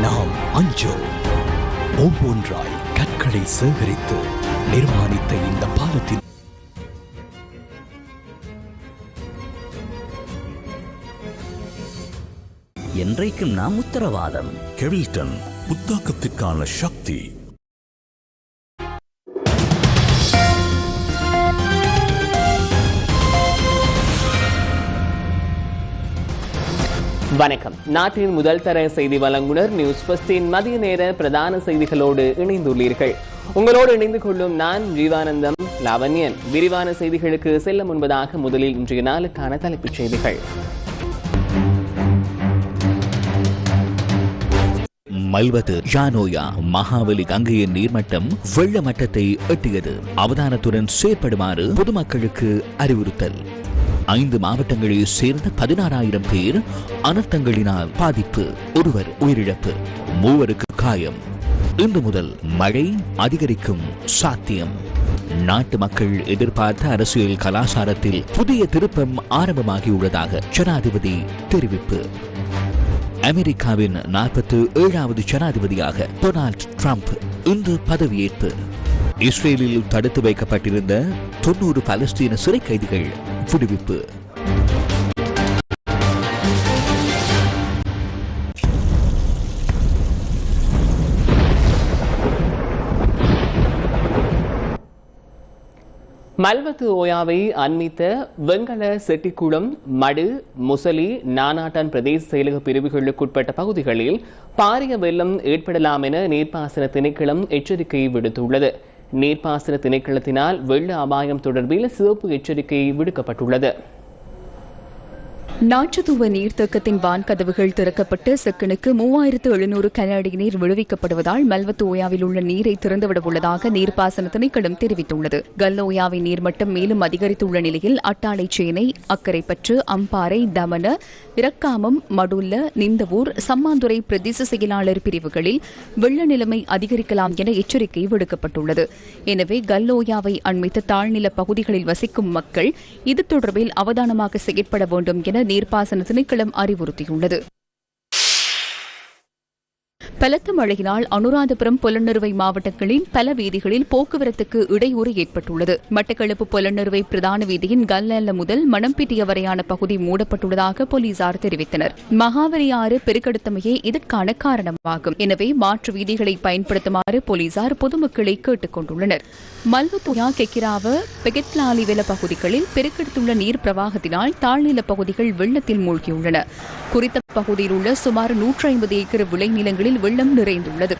நாம் அஞ்சோம். ஒவ்வொன்றாய் கற்களை சேகரித்து நிர்மாணித்த இந்த பாலத்தின் என்றைக்கும் நாம் உத்தரவாதம். கெவில்டன் புத்தாக்கத்திற்கான சக்தி வணக்கம். நாட்டின் முதல் தர செய்தி வழங்குனர் நியூஸ் பஸ்டின் மதிய நேர பிரதான செய்திகளோடு இணைந்துள்ளீர்கள். உங்களோடு இணைந்து கொள்ளும் நான் ஜீவானந்தம் லாவண்யன். விரிவான செய்திகளுக்கு செல்ல முன்பதாக முதலில் இன்றைய நாளுக்கான தலைப்புச் செய்திகள். மல்வது ஜானோயா மகாவலி கங்கையின் நீர்மட்டம் வெள்ள மட்டத்தை எட்டியது. அவதானத்துடன் செயற்படுமாறு பொதுமக்களுக்கு அறிவுறுத்தல். ஐந்து மாவட்டங்களை சேர்ந்த பதினாறாயிரம் பேர் அனர்த்தங்களினால் பாதிப்பு ஒருவர் உயிரிழப்பு மூவருக்கு காயம். இன்று முதல் மழை அதிகரிக்கும் சாத்தியம். நாட்டு மக்கள் எதிர்பார்த்த அரசியல் கலாச்சாரத்தில் புதிய திருப்பம் ஆரம்பமாகியுள்ளதாக ஜனாதிபதி தெரிவிப்பு. அமெரிக்காவின் நாற்பத்தி ஏழாவது ஜனாதிபதியாக டொனால்ட் ட்ரம்ப் இன்று பதவியேற்பு. இஸ்ரேலில் தடுத்து வைக்கப்பட்டிருந்த தொன்னூறு பலஸ்தீன சிறை கைதிகள் விடுவிப்பு மல்வத்து ஓயாவை அண்மித்த வெங்கல செட்டிக்குளம் மடு முசலி நானாட்டான் பிரதேச செயலக பிரிவுகளுக்குட்பட்ட பகுதிகளில் பாரிய வெள்ளம் ஏற்படலாம் என நீர்ப்பாசன திணைக்களம் எச்சரிக்கை விடுத்துள்ளது. நீர்ப்பாசன திணைக்களத்தினால் வெள்ள அபாயம் தொடர்பில் சிவப்பு எச்சரிக்கை விடுக்கப்பட்டுள்ளது. நாற்றுத்துவ நீர்த்தேக்கத்தின் வான்கதவுகள் திறக்கப்பட்டு செக்கனுக்கு மூவாயிரத்து எழுநூறு கனஅடி நீர் விடுவிக்கப்படுவதால் மல்வத்து ஓயாவில் உள்ள நீரை திறந்துவிட உள்ளதாக நீர்ப்பாசன திணைக்களம் தெரிவித்துள்ளது. கல்லோயாவின் நீர்மட்டம் மேலும் அதிகரித்துள்ள நிலையில் அட்டாளை சேனை அக்கரைப்பற்று அம்பாறை தமன இரக்காமம் மடுல்ல நிந்தவூர் சம்மாந்துறை பிரதேச செயலாளர் பிரிவுகளில் வெள்ள நிலைமை அதிகரிக்கலாம் என எச்சரிக்கை விடுக்கப்பட்டுள்ளது. எனவே கல்லோயாவை அண்மித்த தாழ்நில பகுதிகளில் வசிக்கும் மக்கள் இது தொடர்பில் அவதானமாக செயற்பட வேண்டும் என நீர்ப்பாசன திணைக்களம் அறிவுறுத்தியுள்ளது. பலத்த மழையினால் அனுராதபுரம் புலனறுவை மாவட்டங்களின் பல வீதிகளில் போக்குவரத்துக்கு இடையூறு ஏற்பட்டுள்ளது. மட்டக்களப்பு புலனறுவை பிரதான வீதியின் கல்லல்ல முதல் மணம்பிட்டிய வரையான பகுதி மூடப்பட்டுள்ளதாக போலீசார் தெரிவித்தனர். மகாவரி ஆறு பெருக்கெடுத்தமையே இதற்கான காரணமாகும். எனவே மாற்று வீதிகளை பயன்படுத்துமாறு போலீசார் பொதுமக்களை கேட்டுக் கொண்டுள்ளனர் மல்வத்துயா கெக்கிராவ பெகெட்லாலிவெல பகுதிகளில் பெருக்கெடுத்துள்ள நீர் பிரவாகத்தினால் தாழ்நில பகுதிகள் வெள்ளத்தில் மூழ்கியுள்ளன. குறித்த பகுதியில் உள்ள சுமார் நூற்றி ஐம்பது ஏக்கர் விளைநிலங்களில் வெள்ளம் நிறைந்துள்ளது.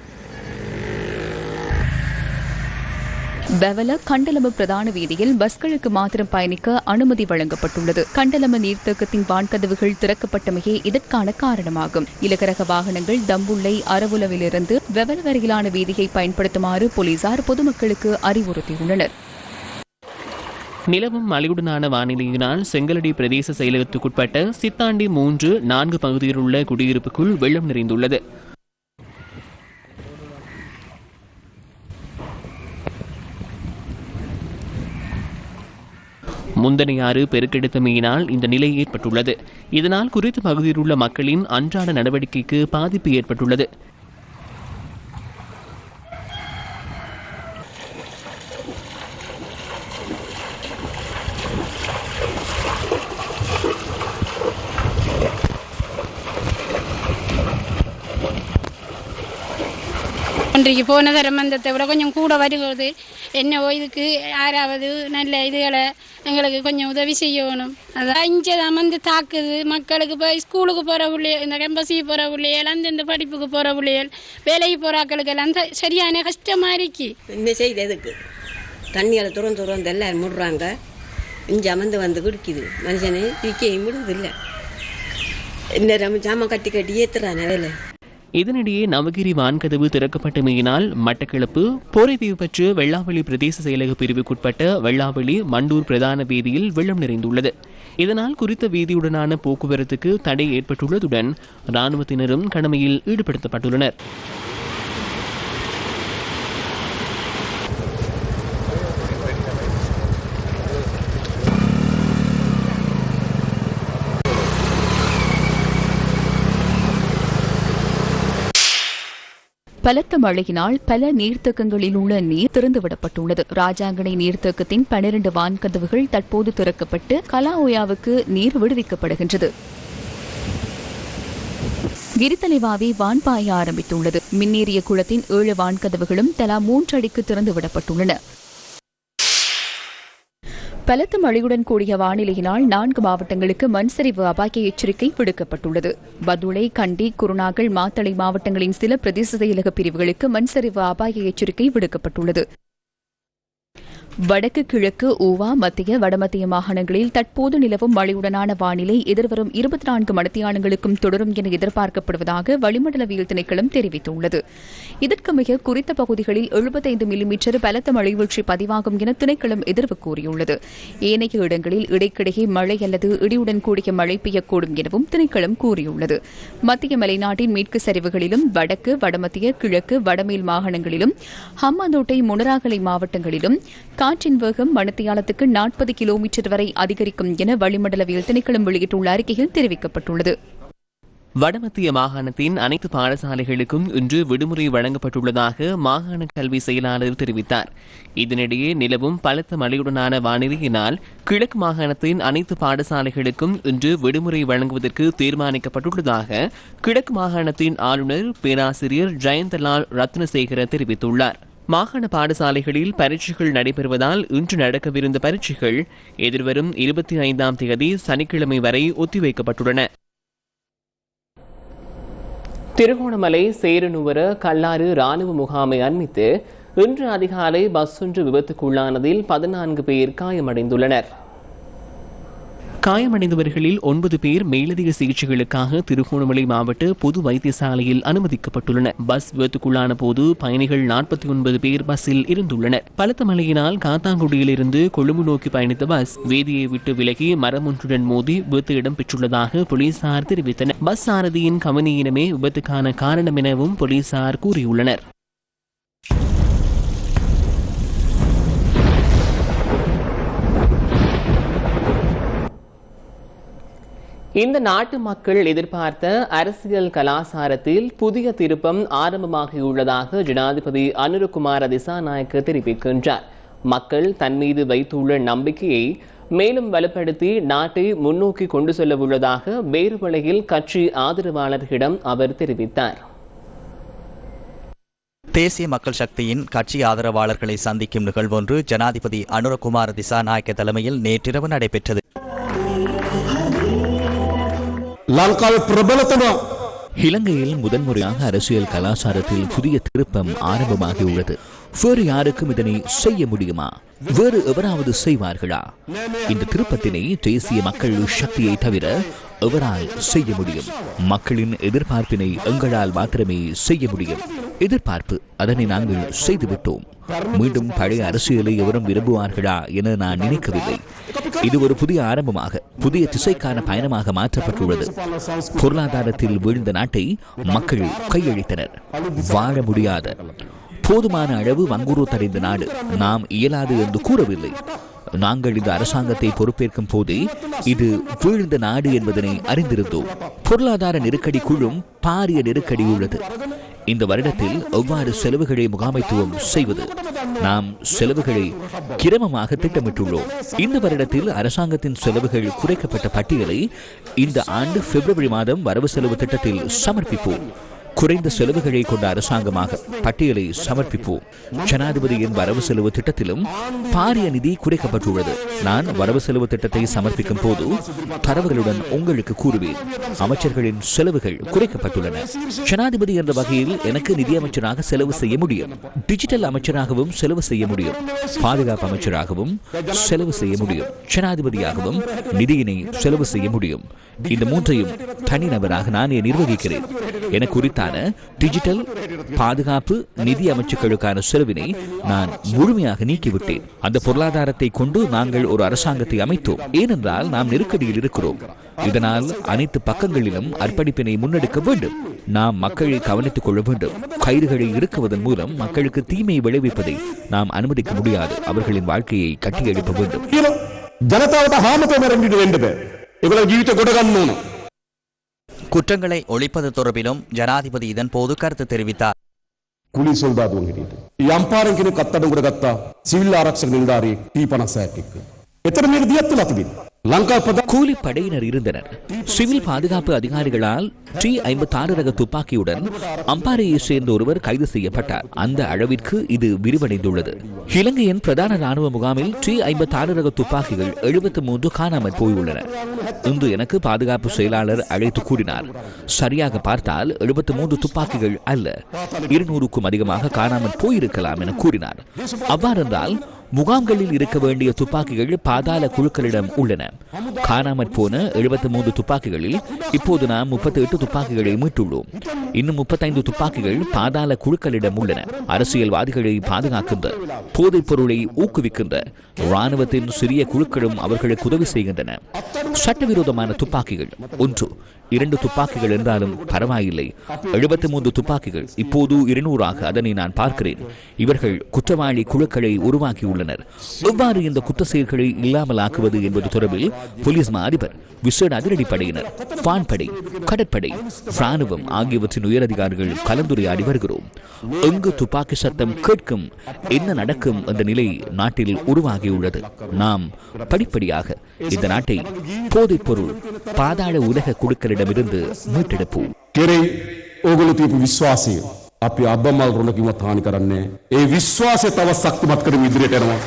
பெவல கண்டலம பிரதான வீதியில் பஸ்களுக்கு மாத்திரம் பயணிக்க அனுமதி வழங்கப்பட்டுள்ளது. கண்டலம நீர்த்தேக்கத்தின் வான்கதவுகள் திறக்கப்பட்டமையே இதற்கான காரணமாகும். இலகரக வாகனங்கள் தம்புள்ளை அரவுலவிலிருந்து வெவல வரையிலான வீதியை பயன்படுத்துமாறு போலீசார் பொதுமக்களுக்கு அறிவுறுத்தியுள்ளனர். நிலவும் மழையுடனான வானிலையினால் செங்கலடி பிரதேச செயலகத்துக்குட்பட்ட சித்தாண்டி மூன்று நான்கு பகுதியில் உள்ள குடியிருப்புக்குள் வெள்ளம் நிறைந்துள்ளது. முந்தனையாறு பெருக்கெடுத்தமையினால் இந்த நிலை ஏற்பட்டுள்ளது. இதனால் குறித்த பகுதியில் உள்ள மக்களின் அன்றாட நடவடிக்கைக்கு பாதிப்பு ஏற்பட்டுள்ளது. இன்றைக்கு போன தரம் வந்ததை விட கொஞ்சம் கூட வருகிறது. என்ன இதுக்கு யாராவது நல்ல இதுகளை எங்களுக்கு கொஞ்சம் உதவி செய்யணும். அதான் இங்கே தான் வந்து தாக்குது. மக்களுக்கு இப்போ ஸ்கூலுக்கு போகிற பிள்ளைகள் இந்த கம்பஸிக்கு போகிற பிள்ளைகள் அந்தந்த படிப்புக்கு போகிற பிள்ளைகள் வேலைக்கு போகிறாக்களுக்கு எல்லாம் சரியான கஷ்டமாக இருக்கு. என்ன செய்து எதுக்கு? தண்ணியால் துறந்து துறந்து எல்லாரும் முடுறாங்க. இஞ்சி அமர்ந்து வந்து குடிக்குது. மனுஷனே தூக்கியும் விடுவதில்லை என்ன ஜாமான் கட்டி கட்டி ஏற்றுறான் வேலை இதனிடையே நவகிரி வான்கதவு திறக்கப்பட்டமையினால் மட்டக்களப்பு போரைதீவு பற்று வெள்ளாவளி பிரதேச செயலக பிரிவுக்குட்பட்ட வெள்ளாவளி மண்டூர் பிரதான வீதியில் வெள்ளம் நிறைந்துள்ளது. இதனால் குறித்த வீதியுடனான போக்குவரத்துக்கு தடை ஏற்பட்டுள்ளதுடன் இராணுவத்தினரும் கடமையில் ஈடுபடுத்தப்பட்டுள்ளனர். பலத்த மழையினால் பல நீர்த்தக்கங்களில் உள்ள நீர் திறந்துவிடப்பட்டுள்ளது. ராஜாங்கனை நீர்த்தக்கத்தின் பனிரண்டு வான்கதவுகள் தற்போது திறக்கப்பட்டு கலாஓயாவுக்கு நீர் விடுவிக்கப்படுகின்றது. கிரித்தலைவாவி வான்பாய ஆரம்பித்துள்ளது. மின்னேறிய குளத்தின் ஏழு வான்கதவுகளும் தலா மூன்று அடிக்கு திறந்துவிடப்பட்டுள்ளன. பலத்த மழையுடன் கூடிய வானிலையினால் நான்கு மாவட்டங்களுக்கு மண் சரிவு அபாய எச்சரிக்கை விடுக்கப்பட்டுள்ளது. பதுளை கண்டி குருநாகல் மாத்தளை மாவட்டங்களின் சில பிரதேச செயலக பிரிவுகளுக்கு மண் சரிவு அபாய எச்சரிக்கை விடுக்கப்பட்டுள்ளது. வடக்கு கிழக்கு ஊவா மத்திய வடமத்திய மாகாணங்களில் தற்போது நிலவும் மழையுடனான வானிலை எதிர்வரும் இருபத்தி நான்கு மணித்தியாலங்களுக்கும் தொடரும் என எதிர்பார்க்கப்படுவதாக வளிமண்டலவியல் திணைக்களம் தெரிவித்துள்ளது. இதற்கு மிக குறித்த பகுதிகளில் எழுபத்தைந்து மில்லிமீட்டர் பலத்த மழை வீழ்ச்சி பதிவாகும் என திணைக்களம் எதிர்வு கூறியுள்ளது. ஏனைய இடங்களில் இடைக்கிடையே மழை அல்லது இடியுடன் கூடிய மழை பெய்யக்கூடும் எனவும் திணைக்களம் கூறியுள்ளது. மத்திய மலைநாட்டின் மேற்கு சரிவுகளிலும் வடக்கு வடமத்திய கிழக்கு வடமேல் மாகாணங்களிலும் ஹம்மாந்தோட்டை முனராகலை மாவட்டங்களிலும் காற்றின் வேகம் மணத்தியாலத்துக்கு நாற்பது கிலோமீட்டர் வரை அதிகரிக்கும் என வளிமண்டலவியல் திணைக்களம் வெளியிட்டுள்ள அறிக்கையில் தெரிவிக்கப்பட்டுள்ளது. வடமத்திய மாகாணத்தின் அனைத்து பாடசாலைகளுக்கும் இன்று விடுமுறை வழங்கப்பட்டுள்ளதாக மாகாண கல்வி செயலாளர் தெரிவித்தார். இதனிடையே நிலவும் பலத்த மழையுடனான வானிலையினால் கிழக்கு மாகாணத்தின் அனைத்து பாடசாலைகளுக்கும் இன்று விடுமுறை வழங்குவதற்கு தீர்மானிக்கப்பட்டுள்ளதாக கிழக்கு மாகாணத்தின் ஆளுநர் பேராசிரியர் ஜெயந்தலால் ரத்னசேகர தெரிவித்துள்ளார். மாகாண பாடசாலைகளில் பரீட்சைகள் நடைபெறுவதால் இன்று நடக்கவிருந்த பரீட்சைகள் எதிர்வரும் இருபத்தி ஐந்தாம் தேதி சனிக்கிழமை வரை ஒத்திவைக்கப்பட்டுள்ளன. திருகோணமலை சேரனுவர கல்லாறு ராணுவ முகாமை அண்மித்து இன்று அதிகாலை பஸ் ஒன்று விபத்துக்குள்ளானதில் பதினான்கு பேர் காயமடைந்துள்ளனர். காயமடைந்தவர்களில் ஒன்பது பேர் மேலதிக சிகிச்சைகளுக்காக திருகோணமலை மாவட்ட பொது வைத்தியசாலையில் அனுமதிக்கப்பட்டுள்ளனர். பஸ் விபத்துக்குள்ளான போது பயணிகள் நாற்பத்தி ஒன்பது பேர் பஸ்ஸில் இருந்துள்ளனர். பலத்த மழையினால் காத்தாங்குடியிலிருந்து கொழும்பு நோக்கி பயணித்த பஸ் வேதியை விட்டு விலகி மரம் ஒன்றுடன் மோதி விபத்து இடம்பெற்றுள்ளதாக போலீசார் தெரிவித்தனர். பஸ் சாரதியின் கவனியினமே விபத்துக்கான காரணம் எனவும் போலீசார் கூறியுள்ளனர். இந்த நாட்டு மக்கள் எதிர்பார்த்த அரசியல் கலாசாரத்தில் புதிய திருப்பம் ஆரம்பமாகியுள்ளதாக ஜனாதிபதி அனுரகுமார திசாநாயக்க தெரிவிக்கின்றார். மக்கள் தன் மீது வைத்துள்ள நம்பிக்கையை மேலும் வலுப்படுத்தி நாட்டை முன்னோக்கி கொண்டு செல்ல உள்ளதாக வேறுவலையில் கட்சி ஆதரவாளர்களிடம் அவர் தெரிவித்தார். தேசிய மக்கள் சக்தியின் கட்சி ஆதரவாளர்களை சந்திக்கும் நிகழ்வொன்று ஜனாதிபதி அனுரகுமார திசாநாயக்க தலைமையில் நேற்றிரவு நடைபெற்றது. லங்காவில் பிரபலத்தனம் இலங்கையில் முதன்முறையாக அரசியல் கலாச்சாரத்தில் புதிய திருப்பம் ஆரம்பமாகியுள்ளது. வேறு யாருக்கும் இதனை செய்ய முடியுமா? வேறு எவராவது செய்வார்களா? இந்த திருப்பத்தினை தேசிய மக்கள் சக்தியை தவிர எவரால் செய்ய முடியும்? மக்களின் எதிர்பார்ப்பினை எங்களால் மாத்திரமே செய்ய முடியும். எதிர்பார்ப்பு அதனை நாங்கள் செய்துவிட்டோம். மீண்டும் பழைய அரசியலை எவரும் விரும்புவார்களா என நான் நினைக்கவில்லை. இது ஒரு புதிய ஆரம்பமாக புதிய திசைக்கான பயணமாக மாற்றப்பட்டுள்ளது. பொருளாதாரத்தில் வீழ்ந்த நாட்டை மக்கள் கையளித்தனர். வாழ முடியாத போதுமான அளவு வங்குறுத்தடைந்த நாடு. நாம் இயலாது என்று கூறவில்லை. நாங்கள் இந்த அரசாங்கத்தை பொறுப்பேற்கும் போதே இது வீழ்ந்த நாடு என்பதனை அறிந்திருந்தோம். பொருளாதார நெருக்கடிக்குள்ளும் பாரிய நெருக்கடி உள்ளது. இந்த வருடத்தில் எவ்வாறு செலவுகளை முகாமைத்துவம் செய்வது? நாம் செலவுகளை கிரமமாக திட்டமிட்டுள்ளோம். இந்த வருடத்தில் அரசாங்கத்தின் செலவுகள் குறைக்கப்பட்ட பட்டியலை இந்த ஆண்டு பிப்ரவரி மாதம் வரவு செலவு திட்டத்தில் சமர்ப்பிப்போம். குறைந்த செலவுகளை கொண்ட அரசாங்கமாக பட்டியலை சமர்ப்பிப்போம். ஜனாதிபதியின் வரவு செலவு திட்டத்திலும் பாரிய நிதி குறைக்கப்பட்டுள்ளது. நான் வரவு செலவு திட்டத்தை சமர்ப்பிக்கும் போது தரவுகளுடன் உங்களுக்கு கூறுவேன். அமைச்சர்களின் செலவுகள் குறைக்கப்பட்டுள்ளன. ஜனாதிபதி என்ற வகையில் எனக்கு நிதியமைச்சராக செலவு செய்ய முடியும். டிஜிட்டல் அமைச்சராகவும் செலவு செய்ய முடியும். பாதுகாப்பு அமைச்சராகவும் செலவு செய்ய முடியும். ஜனாதிபதியாகவும் நிதியினை செலவு செய்ய முடியும். இந்த மூன்றையும் தனிநபராக நானே நிர்வகிக்கிறேன்? என அமைச்சுக்கான டிஜிட்டல் பாதுகாப்பு நிதி அமைச்சுக்களுக்கான செலவினை நான் முழுமையாக நீக்கிவிட்டேன். அந்த பொருளாதாரத்தை கொண்டு நாங்கள் ஒரு அரசாங்கத்தை அமைத்தோம். ஏனென்றால் நாம் நெருக்கடியில் இருக்கிறோம். இதனால் அனைத்து பக்கங்களிலும் அர்ப்பணிப்பினை முன்னெடுக்க வேண்டும். நாம் மக்களை கவனித்துக் கொள்ள வேண்டும். கயிறுகளை இறுக்குவதன் மூலம் மக்களுக்கு தீமையை விளைவிப்பதை நாம் அனுமதிக்க முடியாது. அவர்களின் வாழ்க்கையை கட்டியெழுப்ப வேண்டும். ஜனதாவத ஹாமத்தை மறந்துட்டு வேண்டுமே இவ்வளவு ஜீவித்த கொடுக்கணும் குற்றங்களை ஒழிப்பது தொடர்பிலும் ஜனாதிபதி இதன்போது கருத்து தெரிவித்தார் ಕೂಲಿ ಸೊಲ್ದಾದ್ ಒಂಗಿಟ್ಟು ಈ ಅಂಪಾರಂಕಿನ ಕತ್ತಡಂಗುರ ಗತ್ತ ಸಿವಿಲ್ ಆರಕ್ಷಕ ನಿಲ್ದಾರಿ ಟಿ ಪನಸಾಯಕ್ಕೆ ಎತ್ತರ ಮೇಲೆ ದಿಯತ್ತಲ ತುಬಿದ್ದು கூலி படையினர் இருந்தனர். சிவில் பாதுகாப்பு அதிகாரிகளால் டி ஐம்பத்தாறு ரக துப்பாக்கியுடன் அம்பாறையை சேர்ந்த ஒருவர் கைது செய்யப்பட்டார். அந்த அளவிற்கு இது விரிவடைந்துள்ளது. இலங்கையின் பிரதான ராணுவ முகாமில் டி ஐம்பத்தாறு ரக துப்பாக்கிகள் எழுபத்து மூன்று காணாமல் போயுள்ளன. இன்று எனக்கு பாதுகாப்பு செயலாளர் அழைத்து கூறினார். சரியாக பார்த்தால் எழுபத்து மூன்று துப்பாக்கிகள் அல்ல இருநூறுக்கும் அதிகமாக காணாமல் போயிருக்கலாம் என கூறினார். அவ்வாறென்றால் முகாம்களில் இருக்க வேண்டிய துப்பாக்கிகள் பாதாள குழுக்களிடம் உள்ளன. காணாமற் போன எழுபத்தி மூன்று துப்பாக்கிகளில் இப்போது நாம் முப்பத்தி எட்டு துப்பாக்கிகளை மீட்டுள்ளோம். இன்னும் முப்பத்தைந்து துப்பாக்கிகள் பாதாள குழுக்களிடம் உள்ளன. அரசியல்வாதிகளை பாதுகாக்கின்ற போதைப் பொருளை ஊக்குவிக்கின்ற ராணுவத்தின் சிறிய குழுக்களும் அவர்களுக்கு உதவி செய்கின்றன. சட்டவிரோதமான துப்பாக்கிகள். ஒன்று இரண்டு துப்பாக்கிகள் என்றாலும் பரவாயில்லை. எழுபத்தி மூன்று துப்பாக்கிகள். இப்போது இருநூறாக அதனை நான் பார்க்கிறேன். இவர்கள் குற்றவாளி குழுக்களை உருவாக்கியுள்ளனர். எவ்வாறு இந்த குற்ற செயல்களை இல்லாமலாக்குவது என்பது தொடர்பில் போலீஸ் மா அதிபர் விசேட அதிரடிப்படையினர் வான்படை கடற்படை ராணுவம் ஆகியவற்றின் உயரதிகாரிகள் கலந்துரையாடி வருகிறோம். எங்கு துப்பாக்கி சத்தம் கேட்கும் என்ன நடக்கும் என்ற நிலை நாட்டில் உருவாகியுள்ளது. நாம் படிப்படியாக இந்த நாட்டை போதைப் பொருள் பாதாள உலக குழுக்களிடமிருந்து மீட்டெடுப்போம் කෙරෙයි ඕගොල්ලෝ තියපු විශ්වාසය අපි අබ්බමල් රුණකින්වත් හානි කරන්නේ නැහැ. ඒ විශ්වාසය තව ශක්තිමත් කරමින් ඉදිරියට යනවා.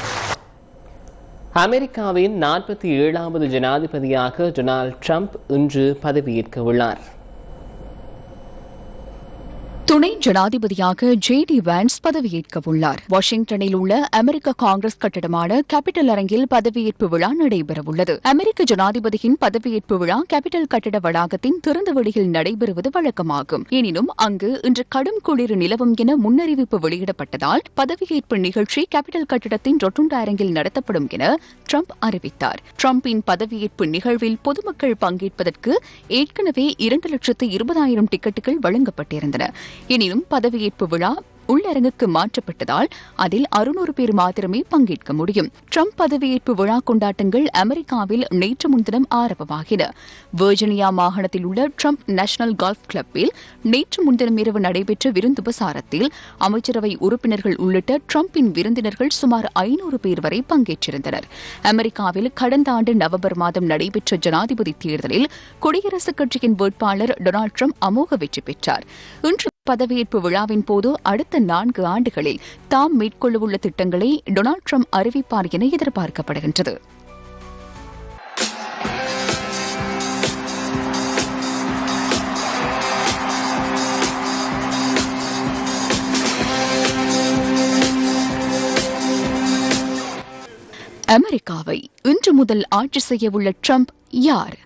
அமெரிக்காவின் நாற்பத்தி ஏழாவது ஜனாதிபதியாக டொனால்ட் ட்ரம்ப் இன்று பதவியேற்க உள்ளார் துணை ஜனாதிபதியாக ஜே டி வான்ஸ் பதவியேற்க உள்ளார் வாஷிங்டனில் உள்ள அமெரிக்க காங்கிரஸ் கட்டிடமான கேபிட்டல் அரங்கில் பதவியேற்பு விழா நடைபெறவுள்ளது. அமெரிக்க ஜனாதிபதியின் பதவியேற்பு விழா கேபிட்டல் கட்டிட வளாகத்தின் திறந்த வெளியில் நடைபெறுவது வழக்கமாகும். எனினும் அங்கு இன்று கடும் குளிர் நிலவும் என முன்னறிவிப்பு வெளியிடப்பட்டதால் பதவியேற்பு நிகழ்ச்சி கேபிட்டல் கட்டிடத்தின் ரொட்டுண்ட அரங்கில் நடத்தப்படும் என ட்ரம்ப் அறிவித்தார். ட்ரம்பின் பதவியேற்பு நிகழ்வில் பொதுமக்கள் பங்கேற்பதற்கு ஏற்கனவே இரண்டு லட்சத்து இருபதாயிரம் டிக்கெட்டுகள் வழங்கப்பட்டிருந்தன. எனினும் பதவியேற்பு விழா உள்ளரங்குக்கு மாற்றப்பட்டதால் அதில் அறுநூறு பேர் மாத்திரமே பங்கேற்க முடியும். ட்ரம்ப் பதவியேற்பு விழா கொண்டாட்டங்கள் அமெரிக்காவில் நேற்று முன்தினம் ஆரம்பமாகின. வெர்ஜினியா மாகாணத்தில் உள்ள ட்ரம்ப் நேஷனல் கால்ஃப் கிளப்பில் நேற்று முன்தினம் இரவு நடைபெற்ற விருந்துபசாரத்தில் அமைச்சரவை உறுப்பினர்கள் உள்ளிட்ட ட்ரம்பின் விருந்தினர்கள் சுமார் ஐநூறு பேர் வரை பங்கேற்றிருந்தனர். அமெரிக்காவில் கடந்த ஆண்டு நவம்பர் மாதம் நடைபெற்ற ஜனாதிபதி தேர்தலில் குடியரசுக் கட்சியின் வேட்பாளர் டொனால்டு ட்ரம்ப் அமோக வெற்றி பெற்றார். இன்று பதவியேற்பு விழாவின் போது அடுத்த நான்கு ஆண்டுகளில் தாம் மேற்கொள்ளவுள்ள திட்டங்களை டொனால்டு ட்ரம்ப் அறிவிப்பார் என எதிர்பார்க்கப்படுகின்றது. அமெரிக்காவை இன்று முதல் ஆட்சி செய்யவுள்ள ட்ரம்ப் யார்?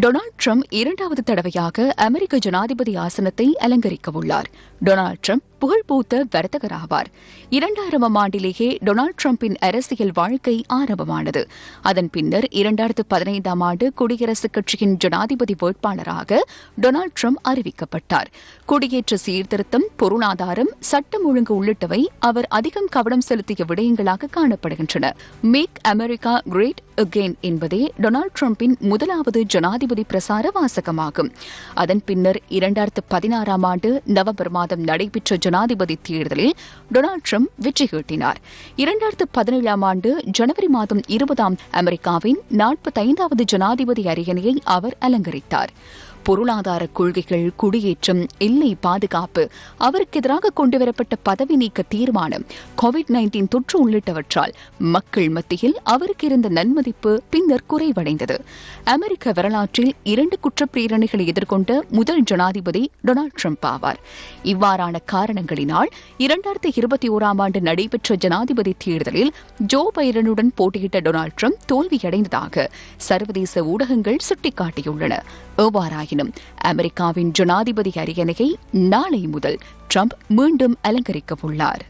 டொனால்ட் ட்ரம்ப் இரண்டாவது தடவையாக அமெரிக்க ஜனாதிபதி ஆசனத்தை அலங்கரிக்க உள்ளார் டொனால்ட் ட்ரம்ப் புகழ்பூத்த வர்த்தகர் ஆவார் இரண்டாயிரமாம் ஆண்டிலேயே டொனால்ட் ட்ரம்பின் அரசியல் வாழ்க்கை ஆரம்பமானது. அதன் பின்னர் இரண்டாயிரத்து பதினைந்தாம் ஆண்டு குடியரசுக் கட்சியின் ஜனாதிபதி வேட்பாளராக டொனால்ட் ட்ரம்ப் அறிவிக்கப்பட்டார். குடியேற்ற சீர்திருத்தம் பொருளாதாரம் சட்டம் ஒழுங்கு உள்ளிட்டவை அவர் அதிகம் கவனம் செலுத்திய விடயங்களாக காணப்படுகின்றன. மேக் அமெரிக்கா கிரேட் அகெயின் என்பதே டொனால்ட் ட்ரம்பின் முதலாவது ஜனாதிபதி பிரசார வாசகமாகும். அதன் பின்னர் இரண்டாயிரத்து பதினாறாம் ஆண்டு நவம்பர் மாதம் நடைபெற்ற ஜனாதிபதி தேர்தலில் டொனால்ட் ட்ரம்ப் வெற்றி ஈட்டினார் இரண்டாயிரத்து பதினேழாம் ஆண்டு ஜனவரி மாதம் இருபதாம் அமெரிக்காவின் நாற்பத்தைந்தாவது ஜனாதிபதி அரியணையை அவர் அலங்கரித்தார். பொருளாதார கொள்கைகள் குடியேற்றம் எல்லை பாதுகாப்பு அவருக்கு எதிராக கொண்டுவரப்பட்ட பதவி நீக்க தீர்மானம் கோவிட் நைன்டீன் தொற்று உள்ளிட்டவற்றால் மக்கள் மத்தியில் அவருக்கு இருந்த நன்மதிப்பு பின்னர் குறைவடைந்தது. அமெரிக்க வரலாற்றில் இரண்டு குற்றப்பிரேரணைகளை எதிர்கொண்ட முதல் ஜனாதிபதி டொனால்டு ட்ரம்ப் ஆவார். இவ்வாறான காரணங்களினால் இரண்டாயிரத்தி இருபத்தி ஓராம் ஆண்டு நடைபெற்ற ஜனாதிபதி தேர்தலில் ஜோ பைடனுடன் போட்டியிட்ட டொனால்டு ட்ரம்ப் தோல்வியடைந்ததாக சர்வதேச ஊடகங்கள் சுட்டிக்காட்டியுள்ளன. எவ்வாறாயினும் ஆயினும் அமெரிக்காவின் ஜனாதிபதி அரியணையை நாளை முதல் ட்ரம்ப் மீண்டும் அலங்கரிக்க உள்ளார்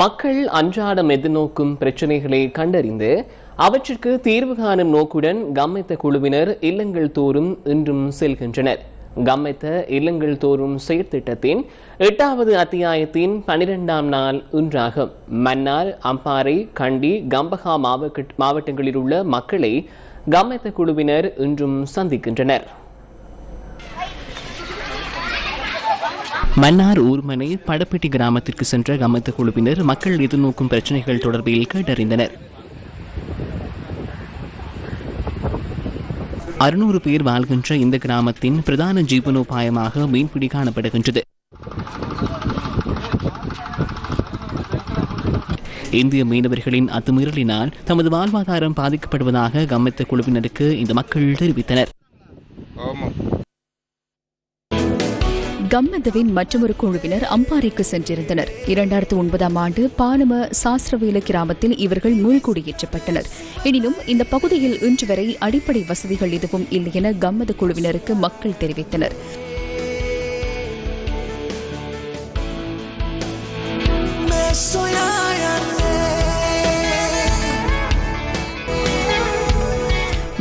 மக்கள் அன்றாடம் எதிர்நோக்கும் பிரச்சினைகளை கண்டறிந்து அவற்றிற்கு தீர்வு காணும் நோக்குடன் கம்மைத்த குழுவினர் இல்லங்கள் தோறும் இன்றும் செல்கின்றனர். கம்மைத்த இல்லங்கள் தோறும் செயற்திட்டத்தின் எட்டாவது அத்தியாயத்தின் பனிரெண்டாம் நாள் இன்றாகும். மன்னார் அம்பாறை கண்டி கம்பகா மாவட்ட மாவட்டங்களில் உள்ள மக்களை கம்மைத்த குழுவினர் இன்றும் சந்திக்கின்றனர். மன்னார் ஊர்மனை படப்பெட்டி கிராமத்திற்கு சென்ற கமத்த குழுவினர் மக்கள் எதிர்நோக்கும் பிரச்சனைகள் தொடர்பில் கேட்டறிந்தனர். அறுநூறு பேர் வாழ்கின்ற இந்த கிராமத்தின் பிரதான ஜீவனோபாயமாக மீன்பிடி காணப்படுகின்றது. இந்திய மீனவர்களின் அத்துமீறலினால் தமது வாழ்வாதாரம் பாதிக்கப்படுவதாக கம்மித்த குழுவினருக்கு இந்த மக்கள் தெரிவித்தனர். கம்மந்தவின் மற்றொரு குழுவினர் அம்பாறைக்கு சென்றிருந்தனர். இரண்டாயிரத்து ஒன்பதாம் ஆண்டு பானம சாஸ்திரவேல கிராமத்தில் இவர்கள் மீள்குடியேற்றப்பட்டனர் எனினும் இந்த பகுதியில் இன்று வரை அடிப்படை வசதிகள் எதுவும் இல்லை என கம்மத குழுவினருக்கு மக்கள் தெரிவித்தனர்.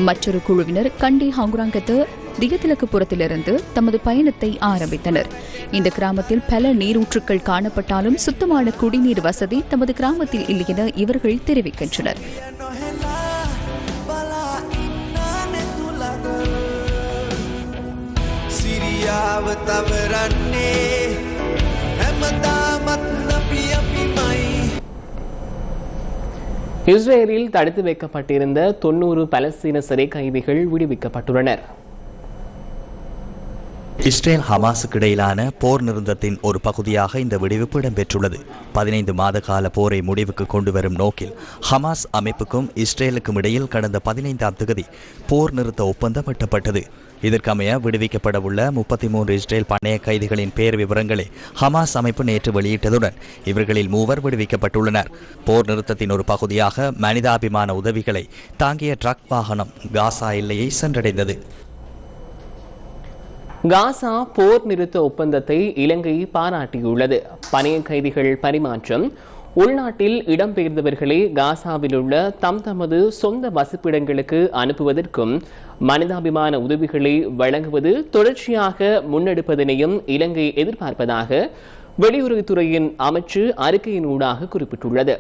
மற்றொரு குழுவினர் கண்டி ஹங்குராங்கத்து தியதிலக்குப்புறத்திலிருந்து தமது பயணத்தை ஆரம்பித்தனர். இந்த கிராமத்தில் பல நீரூற்றுக்கள் காணப்பட்டாலும் சுத்தமான குடிநீர் வசதி தமது கிராமத்தில் இல்லையென இவர்கள் தெரிவிக்கின்றனர். தவறன்னே இஸ்ரேலில் தடுத்து வைக்கப்பட்டிருந்த தொன்னூறு பலஸ்தீன சிறை கைதிகள் விடுவிக்கப்பட்டுள்ளனர். இஸ்ரேல் ஹமாஸுக்கு இடையிலான போர் நிறுத்தத்தின் ஒரு பகுதியாக இந்த விடுவிப்பு இடம்பெற்றுள்ளது. பதினைந்து மாத கால போரை முடிவுக்கு கொண்டு வரும் நோக்கில் ஹமாஸ் அமைப்புக்கும் இஸ்ரேலுக்கும் இடையில் கடந்த பதினைந்தாம் தேதி போர் நிறுத்த ஒப்பந்தம் எட்டப்பட்டது. இதற்கமைய விடுவிக்கப்படவுள்ள முப்பத்தி மூன்று இஸ்ரேல் பணைய கைதிகளின் பெயர் விவரங்களை ஹமாஸ் அமைப்பு நேற்று வெளியிட்டதுடன் இவர்களில் மூவர் விடுவிக்கப்பட்டுள்ளனர். போர் நிறுத்தத்தின் ஒரு பகுதியாக மனிதாபிமான உதவிகளை தாங்கிய ட்ரக் வாகனம் காசா எல்லையை சென்றடைந்தது. காசா போர் நிறுத்த ஒப்பந்தத்தை இலங்கை பாராட்டியுள்ளது. பணைய கைதிகள் பரிமாற்றம். உள்நாட்டில் இடம்பெயர்ந்தவர்களை காசாவில் உள்ள தம் தமது சொந்த வசிப்பிடங்களுக்கு அனுப்புவதற்கும் மனிதாபிமான உதவிகளை வழங்குவது தொடர்ச்சியாக முன்னெடுப்பதனையும் இலங்கை எதிர்பார்ப்பதாக வெளியுறவுத்துறையின் அமைச்சு அறிக்கையினூடாக குறிப்பிட்டுள்ளது.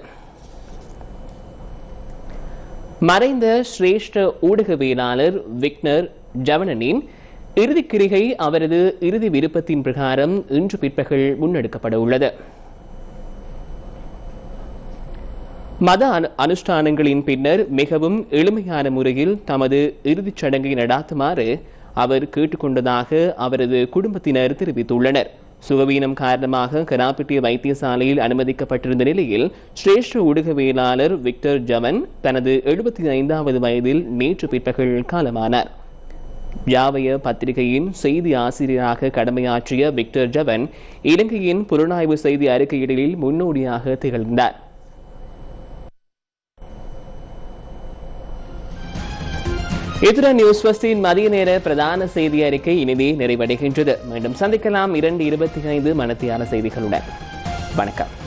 மறைந்த சிரேஷ்ட ஊடகவியலாளர் விக்னர் ஜவனனின் இறுதிக்கிரிகை அவரது இறுதி விருப்பத்தின் பிரகாரம் இன்று பிற்பகல் முன்னெடுக்கப்பட உள்ளது. மத அனு- அனுஷ்டானங்களின் பின்னர் மிகவும் எளிமையான முறையில் தமது இறுதிச் சடங்கை நடாத்துமாறு அவர் கேட்டுக்கொண்டதாக அவரது குடும்பத்தினர் தெரிவித்துள்ளனர். சுகவீனம் காரணமாக கராப்பிட்டிய வைத்தியசாலையில் அனுமதிக்கப்பட்டிருந்த நிலையில் சிரேஷ்ட ஊடகவியலாளர் விக்டர் ஜவன் தனது எழுபத்தி ஐந்தாவது வயதில் நேற்று பிற்பகல் காலமானார். யாவய பத்திரிகையின் செய்தி ஆசிரியராக கடமையாற்றிய விக்டர் ஜவன் இலங்கையின் புலனாய்வு செய்தி அறிக்கையிடலில் முன்னோடியாக திகழ்ந்தார். இத்துடன் நியூஸ் பஸ்டின் மதிய நேர பிரதான செய்தி அறிக்கை இனிதே நிறைவடைகின்றது. மீண்டும் சந்திக்கலாம் இரண்டு இருபத்தி ஐந்து மனத்தியான செய்திகளுடன். வணக்கம்.